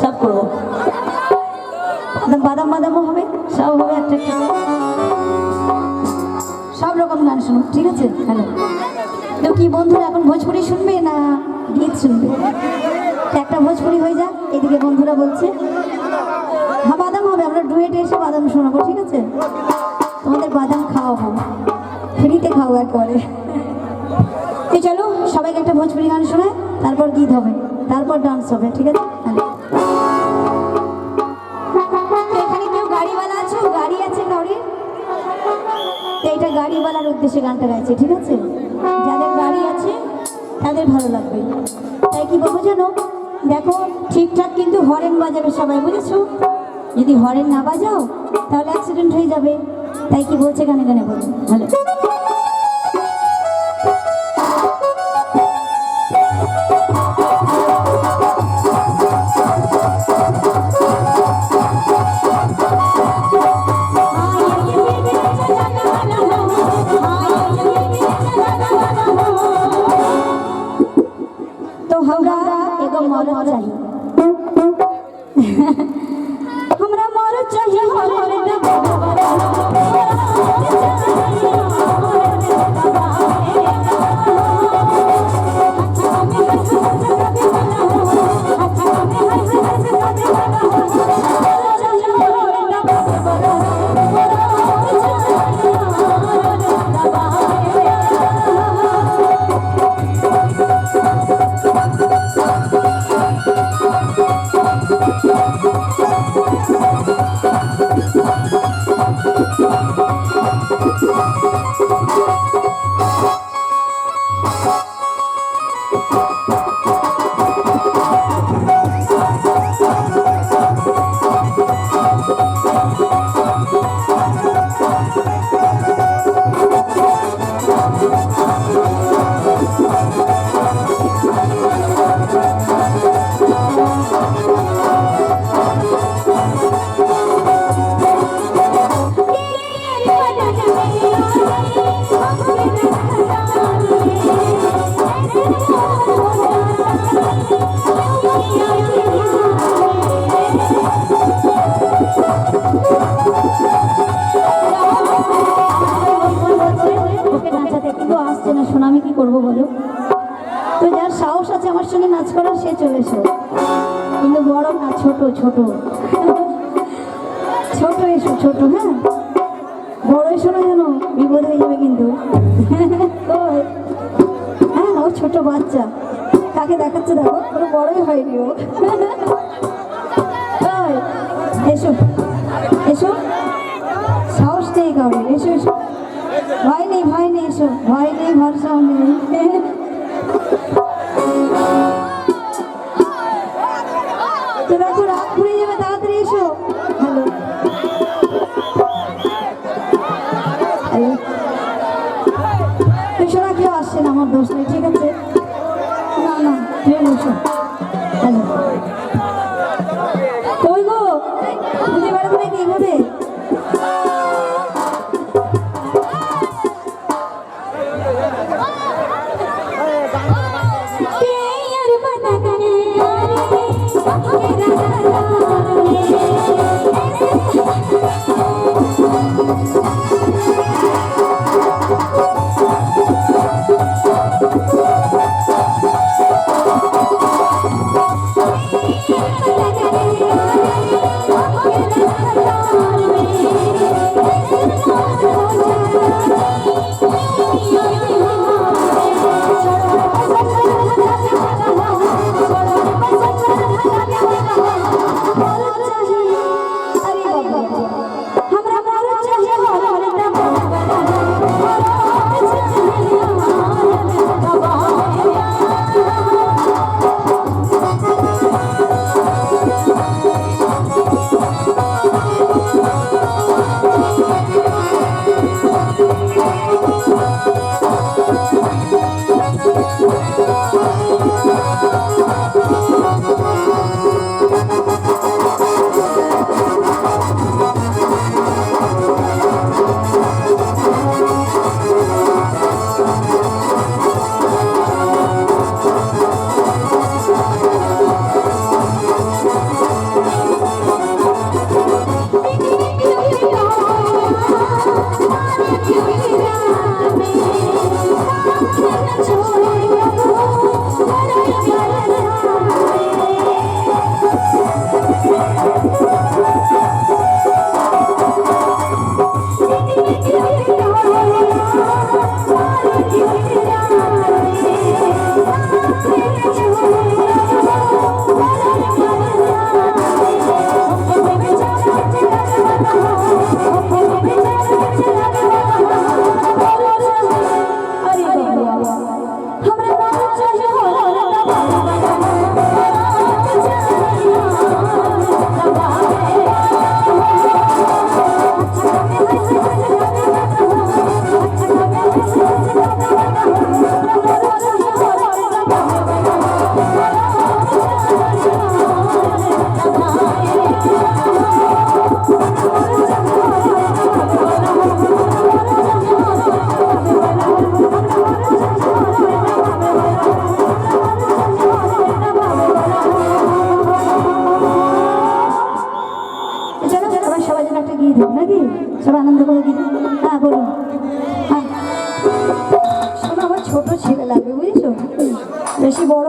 সব করব বাদাম বাদাম বাদামও হবে, সব হবে একটা একটা। সব রকম গান শুনুন, ঠিক আছে? হ্যালো। তো কি বন্ধুরা, এখন ভোজপুরি শুনবে না গীত শুনবে? একটা ভোজপুরি হয়ে যাক, এদিকে বন্ধুরা বলছে হ্যাঁ বাদাম হবে, আমরা ডুয়েটে এসে বাদাম শোনাবো, ঠিক আছে? তোমাদের বাদাম খাওয়াবো ফ্রিতে খাওয়াবো একেবারে। তো চলো, সবাইকে একটা ভোজপুরি গান শোনায় তারপর গীত হবে। তারপর ডান্স হবে, ঠিক আছে? এখানে কেউ গাড়িওয়ালা আছো? গাড়ি আছে কাউরির তো এটা গাড়িওয়ালার উদ্দেশ্যে গানটা গাইছে, ঠিক আছে? যাদের গাড়ি আছে, তাদের ভালো লাগবে। তাই কি বলব জানো? দেখো, ঠিকঠাক কিন্তু হরেন বাজাবে সবাই, বুঝেছ? যদি হরেন না বাজাও, তাহলে অ্যাক্সিডেন্ট হয়ে যাবে। তাই কি বলছে? গানে গানে বলো। ভালো तो हमरा एगो मरद चाहिए हमरा मरद चाहिए मरद আসছে না শোনা আমি কি করব বলো? তো যার সাহস আছে আমার সঙ্গে নাচ করার, সে চলে এসো। কিন্তু বড় না, ছোট ছোট। ছোট এসো, ছোট হ্যাঁ? বড় এসো না যেন, বিপদ হয়ে যাবে কিন্তু। হ্যাঁ ও ছোট বাচ্চা। কাকে দেখাচ্ছে, দেখো পুরো বড়ই হয়নি ও। এসো। এসো। সাহস নেই কাউরে এসো এসো। নেই ভয় নেই এসো ভয় নেই ভরসাও নেই। তো দেখো সব আনন্দ করে দিন হ্যাঁ বলুন। হ্যাঁ। শোনো, আমার ছোট ছেলে লাগবে, বুঝেছ? বেশি বড়